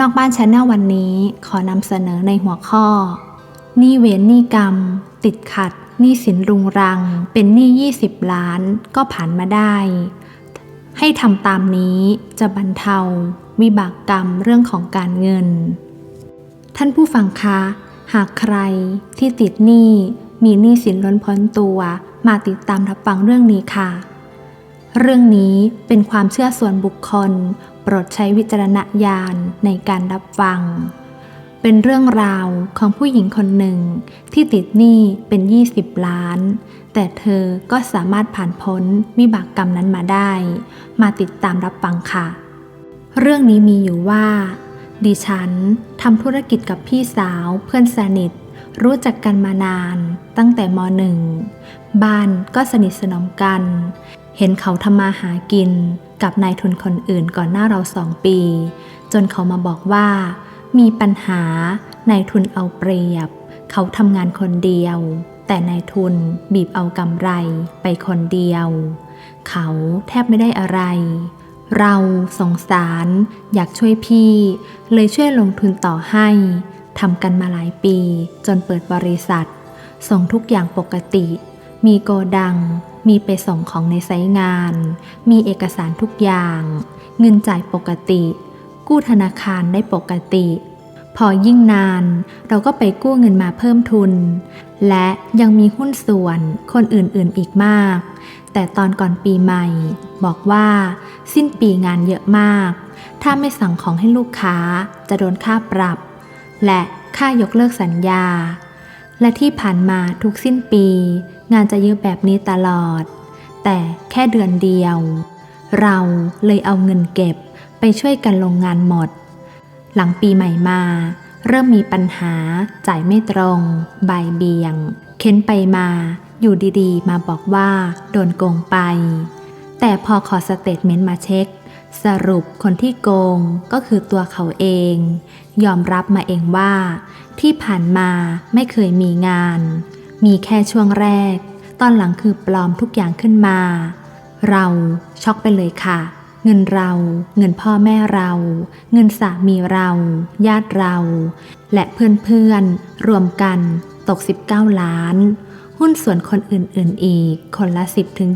นอกบ้านชาแนลวันนี้ขอนำเสนอในหัวข้อหนี้เวรหนี้กรรม ติดขัดหนี้สินรุงรัง เป็นหนี้ 20 ล้าน ก็ผ่านมาได้ ให้ทำตามนี้จะบรรเทา วิบากกรรมเรื่องของการเงิน ท่านผู้ฟังคะ หากใครที่ติดหนี้มีหนี้สินล้นพ้นตัวมาติดตามรับฟังเรื่องนี้ค่ะ เรื่องนี้เป็นความเชื่อส่วนบุคคลโปรดใช้วิจารณญาณในการรับฟัง เป็นเรื่องราวของผู้หญิงคนหนึ่งที่ติดหนี้เป็น 20 ล้าน แต่เธอก็สามารถผ่านพ้นวิบากกรรมนั้นมาได้ มาติดตามรับฟังค่ะ เรื่องนี้มีอยู่ว่า ดิฉันทำธุรกิจกับพี่สาวเพื่อนสนิทรู้จักกันมานานตั้งแต่มหนึ่ง บ้านก็สนิทสนมกัน เห็นเขาทำมาหากิน กับนายทุนคนอื่นก่อนหน้าเราสองปี จนเขามาบอกว่า มีปัญหานายทุนเอาเปรียบ เขาทำงานคนเดียว แต่นายทุนบีบเอากำไรไปคนเดียว เขาแทบไม่ได้อะไร เราสงสาร อยากช่วยพี่ เลยช่วยลงทุนต่อให้ทำกันมาหลายปี จนเปิดบริษัท ส่งทุกอย่างปกติ มีโกดัง มีไปส่งของในไซต์งาน มีเอกสารทุกอย่าง เงินจ่ายปกติ กู้ธนาคารได้ปกติ พอยิ่งนาน เราก็ไปกู้เงินมาเพิ่มทุน และยังมีหุ้นส่วนคนอื่นๆอีกมาก แต่ตอนก่อนปีใหม่ บอกว่า สิ้นปีงานเยอะมาก ถ้าไม่สั่งของให้ลูกค้าจะโดนค่าปรับ และค่ายกเลิกสัญญา และที่ผ่านมาทุกสิ้นปี งานจะเยอะแบบนี้ตลอด แต่แค่เดือนเดียว เราเลยเอาเงินเก็บไปช่วยกันลงงานหมด หลังปีใหม่มา เริ่มมีปัญหาจ่ายไม่ตรงบายเบียง เค้นไปมาอยู่ดีๆ มาบอกว่า โดนโกงไป แต่พอขอสเตทเมนต์มาเช็ค สรุปคนที่โกงก็คือตัวเขาเอง ยอมรับมาเองว่า ที่ผ่านมาไม่เคยมีงาน มีแค่ช่วงแรก ตอนหลังคือปลอมทุกอย่างขึ้นมา เราช็อกไปเลยค่ะ เงินเรา เงินพ่อแม่เรา เงินสามีเรา ญาติเรา และเพื่อนๆ รวมกันตก 19 ล้าน หุ้นส่วนคนอื่นๆอีก คนละ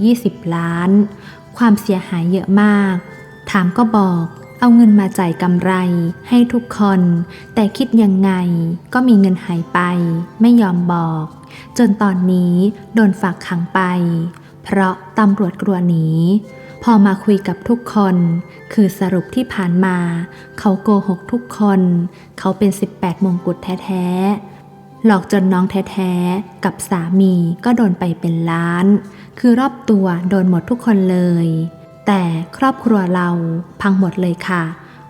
10-20 ล้าน ความเสียหายเยอะมาก ถามก็บอกเอาเงินมาจ่ายกำไรให้ทุกคน แต่คิดยังไงก็มีเงินหายไป ไม่ยอมบอก จนตอนนี้โดนฝากขังไป เพราะตำรวจกลัวหนีพอมาคุยกับทุกคน คือสรุปที่ผ่านมา เขาโกหกทุกคน เขาเป็น 18 มงกุฎแท้ๆ หลอกจนน้องแท้ๆ กับสามีก็โดนไปเป็นล้าน คือรอบตัวโดนหมดทุกคนเลย แต่ครอบครัวเราพังหมดเลยค่ะ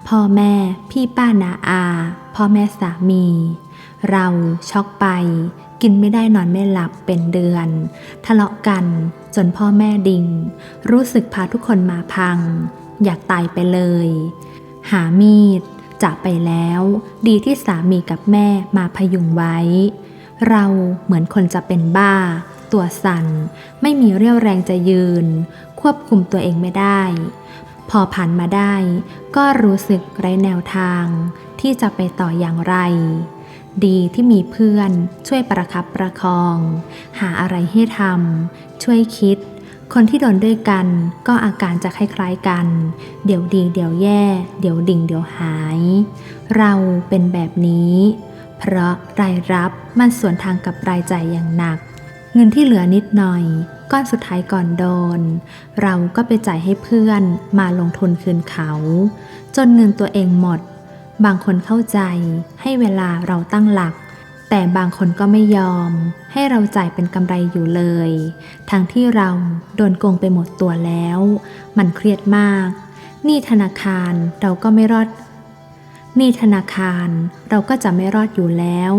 พ่อแม่พี่ป้านาอา พ่อแม่สามี เราช็อกไป กินไม่ได้นอนไม่หลับเป็นเดือน ทะเลาะกันจนพ่อแม่ดิง รู้สึกพาทุกคนมาพัง อยากตายไปเลย หามีดจากไปแล้ว ดีที่สามีกับแม่มาพยุงไว้ เราเหมือนคนจะเป็นบ้า ตัวสั่น ไม่มีเรี่ยวแรงจะยืน ควบคุมตัวเองไม่ได้ พอผ่านมาได้ ก็รู้สึกไร้แนวทาง ที่จะไปต่ออย่างไร ดีที่มีเพื่อน ช่วยประคับประคอง หาอะไรให้ทำช่วยคิด คนที่โดนด้วยกันก็อาการจะคล้ายๆกัน เดี๋ยวดีเดี๋ยวแย่ เดี๋ยวดิ่งเดี๋ยวหาย เราเป็นแบบนี้ เพราะรายรับมันส่วนทางกับรายจ่ายอย่างหนัก เงินที่เหลือนิดหน่อยก้อนสุดท้ายก่อนโดน เราก็ไปจ่ายให้เพื่อนมาลงทุนคืนเขา จนเงินตัวเองหมด บางคนเข้าใจให้เวลาเราตั้งหลัก แต่บางคนก็ไม่ยอม ให้เราจ่ายเป็นกำไรอยู่เลย ทั้งที่เราโดนโกงไปหมดตัวแล้ว มันเครียดมากหนี้ธนาคารเราก็ไม่รอดหนี้ธนาคารเราก็จะไม่รอดอยู่แล้ว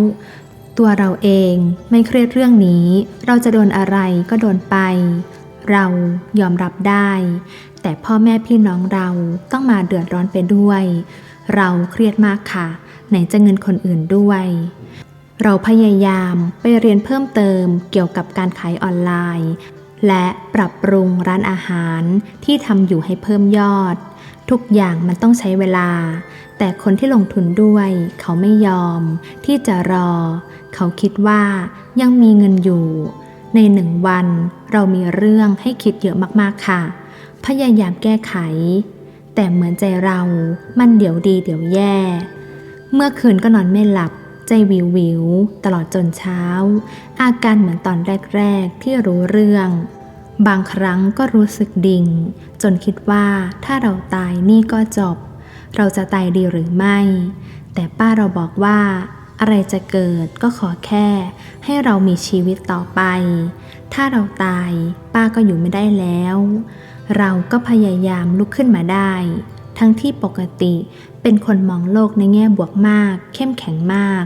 ตัวเราเองไม่เครียดเรื่องนี้ เราจะโดนอะไรก็โดนไป เรายอมรับได้ แต่พ่อแม่พี่น้องเราต้องมาเดือดร้อนไปด้วย เราเครียดมากค่ะ ไหนจะเงินคนอื่นด้วย เราพยายามไปเรียนเพิ่มเติมเกี่ยวกับการขายออนไลน์ และปรับปรุงร้านอาหารที่ทำอยู่ให้เพิ่มยอด ทุกอย่างมันต้องใช้เวลา แต่คนที่ลงทุนด้วย เขาไม่ยอม ที่จะรอ เขาคิดว่ายังมีเงินอยู่ ในหนึ่งวันเรามีเรื่องให้คิดเยอะมากๆค่ะ พยายามแก้ไข แต่เหมือนใจเรามันเดี๋ยวดีเดี๋ยวแย่ เมื่อคืนก็นอนไม่หลับ ใจวิววิว ตลอดจนเช้า อาการเหมือนตอนแรก ๆ ที่รู้เรื่อง บางครั้งก็รู้สึกดิ่ง จนคิดว่าถ้าเราตายนี่ก็จบ เราจะตายดีหรือไม่ แต่ป้าเราบอกว่าอะไรจะเกิดก็ขอแค่ ให้เรามีชีวิตต่อไป ถ้าเราตายป้าก็อยู่ไม่ได้แล้ว เราก็พยายามลุกขึ้นมาได้ ทั้งที่ปกติเป็นคนมองโลกในแง่บวกมาก เข้มแข็งมาก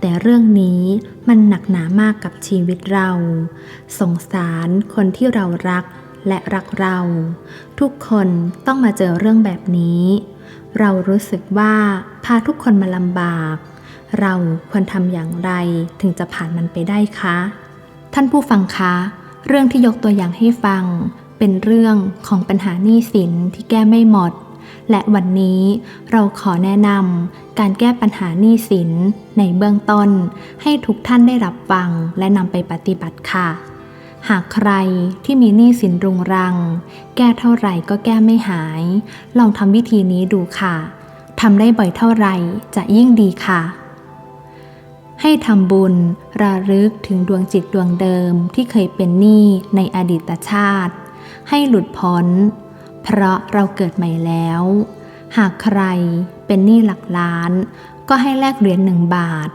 แต่เรื่องนี้มันหนักหนามากกับชีวิตเรา สงสารคนที่เรารักและรักเรา ทุกคนต้องมาเจอเรื่องแบบนี้ เรารู้สึกว่าพาทุกคนมาลำบาก เราควรทำอย่างไรถึงจะผ่านมันไปได้คะ ท่านผู้ฟังคะ เรื่องที่ยกตัวอย่างให้ฟัง เป็นเรื่องของปัญหาหนี้สินที่แก้ไม่หมด และวันนี้เราขอแนะนำการแก้ปัญหาหนี้สินในเบื้องต้น ให้ทุกท่านได้รับฟังและนำไปปฏิบัติค่ะ หากใครที่มีหนี้สินรุงรัง แก้เท่าไหร่ก็แก้ไม่หาย ลองทำวิธีนี้ดูค่ะทำได้บ่อยเท่าไหร่จะยิ่งดีค่ะ ให้ทำบุญระลึกถึงดวงจิตดวงเดิมที่เคยเป็นหนี้ในอดีตชาติ ให้หลุดพ้น เพราะเราเกิดใหม่แล้ว หากใครเป็นหนี้หลักล้าน ก็ให้แลกเหรียญหนึ่งบาท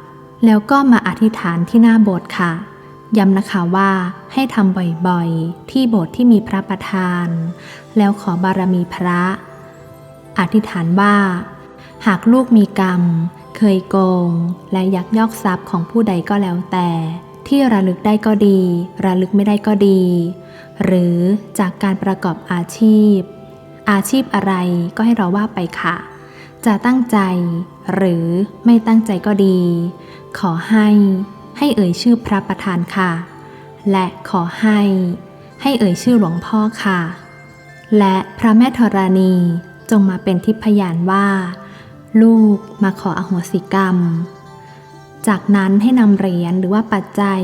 แล้วก็มาอธิษฐานที่หน้าโบสถ์ค่ะ ย้ำนะคะว่าให้ทำบ่อยๆ ที่โบสถ์ที่มีพระประธาน แล้วขอบารมีพระ อธิษฐานว่า หากลูกมีกรรม เคยโกง และยักยอกทรัพย์ของผู้ใดก็แล้วแต่ ที่ระลึกได้ก็ดี ระลึกไม่ได้ก็ดี หรือจากการประกอบอาชีพ อาชีพอะไรก็ให้เราว่าไปค่ะ จะตั้งใจ หรือไม่ตั้งใจก็ดี ขอให้ให้เอ่ยชื่อพระประธานค่ะ และขอให้ ให้เอ่ยชื่อหลวงพ่อค่ะ และพระแม่ธรณีจงมาเป็นทิพยานว่า ลูกมาขออโหสิกรรม จากนั้นให้นำเหรียญหรือว่าปัจจัย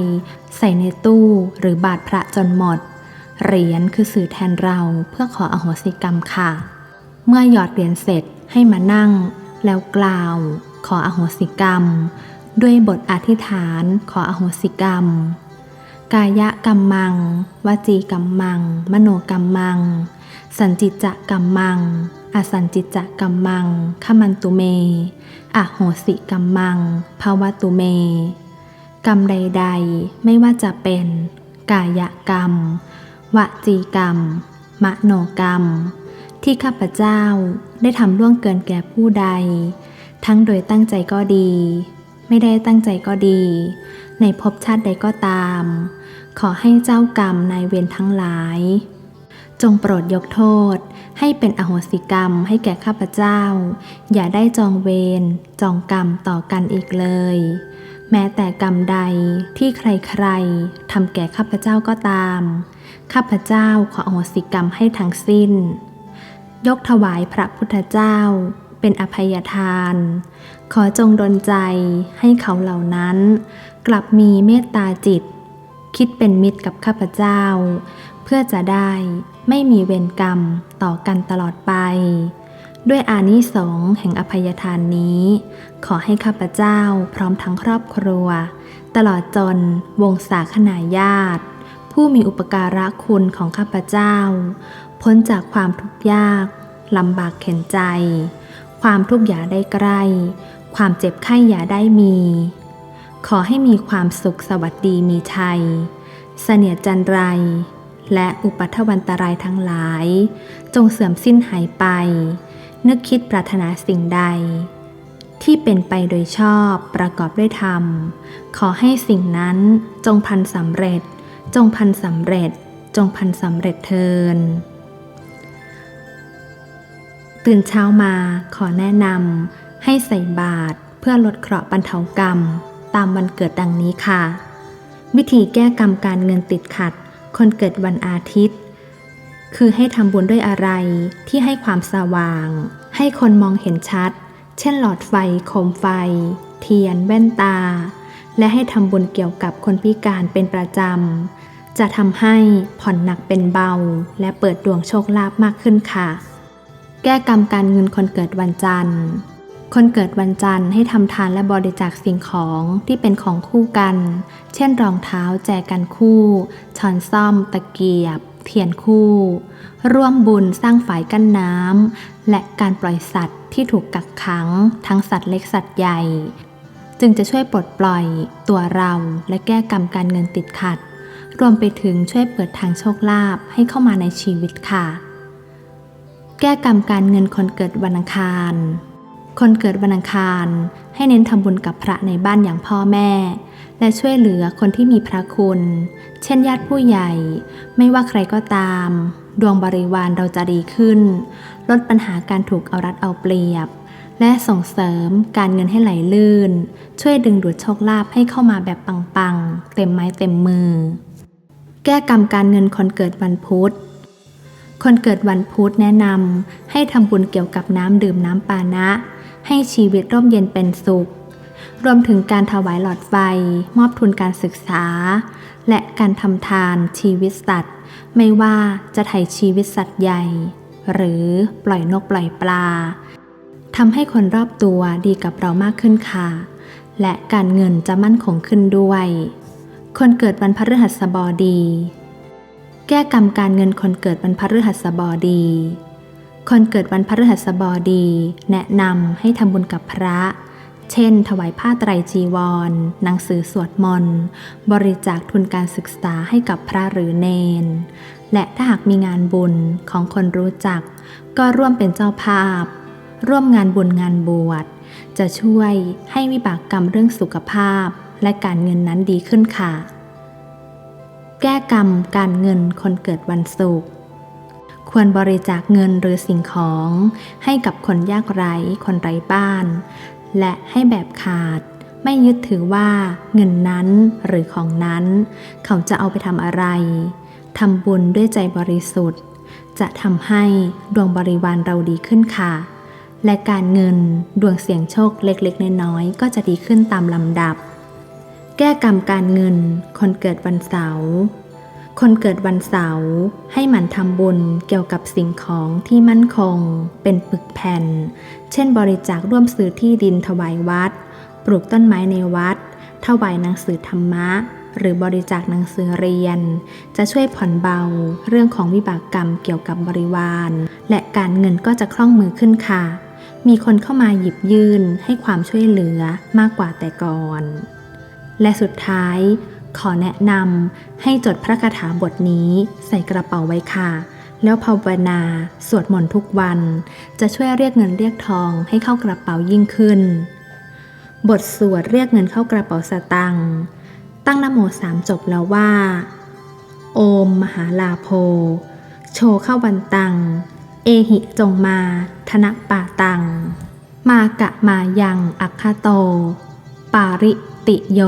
ใส่ในตู้หรือบาทพระจนหมด เหรียญคือสื่อแทนเราเพื่อขออโหสิกรรมค่ะ เมื่อหยอดเหรียญเสร็จให้มานั่ง แล้วกล่าว ขออโหสิกรรม ด้วยบทอธิษฐานขออโหสิกรรม กายกรรมมัง วจีกรรมมัง มโนกรรมมัง สันจิจกรรมมัง อสันจิจกรรมมังขมันตุเม อโหสิกรรมังภาวตุเม กรรมใด ๆ ไม่ว่าจะเป็น กายกรรม วจีกรรม มโนกรรม ที่ข้าพเจ้าได้ทำล่วงเกินแก่ผู้ใด ทั้งโดยตั้งใจก็ดี ไม่ได้ตั้งใจก็ดี ในภพชาติใดก็ตาม ขอให้เจ้ากรรมนายเวรทั้งหลาย จงโปรดยกโทษให้เป็นอโหสิกรรมให้แก่ข้าพเจ้า อย่าได้จองเวรจองกรรมต่อกันอีกเลย แม้แต่กรรมใดที่ใครๆทำแก่ข้าพเจ้าก็ตาม ข้าพเจ้าขออโหสิกรรมให้ทั้งสิ้น ยกถวายพระพุทธเจ้าเป็นอภัยทาน ขอจงดลใจให้เขาเหล่านั้น กลับมีเมตตาจิต คิดเป็นมิตรกับข้าพเจ้า เพื่อจะได้ไม่มีเวรกรรมต่อกันตลอดไป ด้วยอานิสงส์แห่งอภัยทานนี้ ขอให้ข้าพเจ้าพร้อมทั้งครอบครัว ตลอดจนวงศาคณาญาติ ผู้มีอุปการะคุณของข้าพเจ้า พ้นจากความทุกข์ยากลำบากเข็นใจ ความทุกข์อย่าได้ใกล้ ความเจ็บไข้อย่าได้มี ขอให้มีความสุขสวัสดีมีชัย เสนียจันไร และอุปัทวันตรายทั้งหลาย จงเสื่อมสิ้นหายไป นึกคิดปรารถนาสิ่งใด ที่เป็นไปโดยชอบประกอบด้วยธรรม ขอให้สิ่งนั้นจงพันสำเร็จ จงพันสำเร็จ จงพันสำเร็จเทิน ตื่นเช้ามาขอแนะนำให้ใส่บาตรเพื่อลดเคราะห์บรรเทากรรม ตามวันเกิดดังนี้ค่ะ วิธีแก้กรรมการเงินติดขัด คนเกิดวันอาทิตย์ คือให้ทำบุญด้วยอะไรที่ให้ความสว่าง ให้คนมองเห็นชัด เช่นหลอดไฟโคมไฟ เทียน แว่นตา และให้ทำบุญเกี่ยวกับคนพิการเป็นประจำ จะทำให้ผ่อนหนักเป็นเบา และเปิดดวงโชคลาภมากขึ้นค่ะ แก้กรรมการเงินคนเกิดวันจันทร์ คนเกิดวันจันทร์ให้ทำทานและบริจาคสิ่งของที่เป็นของคู่กัน เช่นรองเท้าแจกันคู่ ช้อนซ่อม ตะเกียบ เทียนคู่ ร่วมบุญสร้างฝายกั้นน้ำและการปล่อยสัตว์ที่ถูกกักขัง ทั้งสัตว์เล็กสัตว์ใหญ่ จึงจะช่วยปลดปล่อยตัวเราและแก้กรรมการเงินติดขัด รวมไปถึงช่วยเปิดทางโชคลาภให้เข้ามาในชีวิตค่ะ แก้กรรมการเงินคนเกิดวันอังคาร คนเกิดวันอังคาร ให้เน้นทำบุญกับพระในบ้านอย่างพ่อแม่ และช่วยเหลือคนที่มีพระคุณ เช่นญาติผู้ใหญ่ ไม่ว่าใครก็ตาม ดวงบริวารเราจะดีขึ้น ลดปัญหาการถูกเอารัดเอาเปรียบและส่งเสริมการเงินให้ไหลลื่น ช่วยดึงดูดโชคลาภให้เข้ามาแบบปังๆ เต็มไม้เต็มมือ แก้กรรมการเงินคนเกิดวันพุธ คนเกิดวันพุธแนะนำให้ทำบุญเกี่ยวกับน้ำดื่มน้ำปานะ ให้ชีวิตร่มเย็นเป็นสุข รวมถึงการถวายหลอดไฟ มอบทุนการศึกษา และการทำทานชีวิตสัตว์ ไม่ว่าจะไถ่ชีวิตสัตว์ใหญ่ หรือปล่อยนกปล่อยปลาทำให้คนรอบตัวดีกับเรามากขึ้นค่ะ และการเงินจะมั่นคงขึ้นด้วย คนเกิดวันพฤหัสบดี แก้กรรมการเงินคนเกิดวันพฤหัสบดี คนเกิดวันพฤหัสบดี แนะนำให้ทำบุญกับพระ เช่น ถวายผ้าไตรจีวร หนังสือสวดมนต์ บริจาคทุนการศึกษาให้กับพระหรือเนน และถ้าหากมีงานบุญของคนรู้จัก ก็ร่วมเป็นเจ้าภาพ ร่วมงานบุญงานบวช จะช่วยให้วิบากกรรมเรื่องสุขภาพ และการเงินนั้นดีขึ้นค่ะ แก้กรรมการเงินคนเกิดวันศุกร์ควรบริจาคเงินหรือสิ่งของ ให้กับคนยากไร้ คนไร้บ้าน และให้แบบขาด ไม่ยึดถือว่าเงินนั้นหรือของนั้น เขาจะเอาไปทำอะไรทำบุญด้วยใจบริสุทธิ์ จะทำให้ดวงบริวารเราดีขึ้นค่ะ และการเงินดวงเสี่ยงโชคเล็กๆ น้อยๆก็จะดีขึ้นตามลำดับ แก้กรรมการเงิน คนเกิดวันเสาร์คนเกิดวันเสาร์ให้หมั่นทำบุญเกี่ยวกับสิ่งของที่มั่นคง เป็นปึกแผ่น เช่นบริจาคร่วมซื้อที่ดินถวายวัด ปลูกต้นไม้ในวัด ถวายหนังสือธรรมะ หรือบริจาคหนังสือเรียน จะช่วยผ่อนเบาเรื่องของวิบากกรรมเกี่ยวกับบริวาร และการเงินก็จะคล่องมือขึ้นค่ะ มีคนเข้ามาหยิบยื่นให้ความช่วยเหลือมากกว่าแต่ก่อน และสุดท้าย ขอแนะนำให้จดพระคาถาบทนี้ใส่กระเป๋าไว้ค่ะ แล้วภาวนา สวดมนต์ทุกวัน จะช่วยเรียกเงินเรียกทองให้เข้ากระเป๋ายิ่งขึ้น บทสวดเรียกเงินเข้ากระเป๋าสตังค์ตั้งนโมสามจบแล้วว่า โอมมหาลาโพ โชเข้าวันตัง เอหิจงมา ธนป่าตัง มากะมายังอัคคโต ปาริ ติโย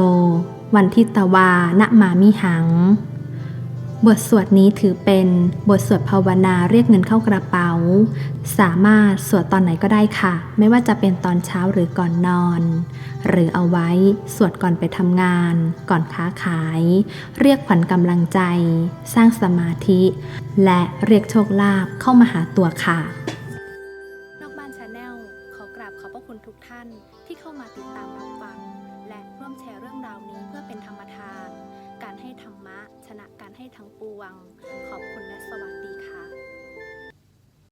วันทิตวานะมามิหัง บทสวดนี้ถือเป็นบทสวดภาวนาเรียกเงินเข้ากระเป๋า สามารถสวดตอนไหนก็ได้ค่ะ ไม่ว่าจะเป็นตอนเช้าหรือก่อนนอน หรือเอาไว้สวดก่อนไปทำงาน ก่อนค้าขาย เรียกขวัญกำลังใจ สร้างสมาธิ และเรียกโชคลาภเข้ามาหาตัวค่ะ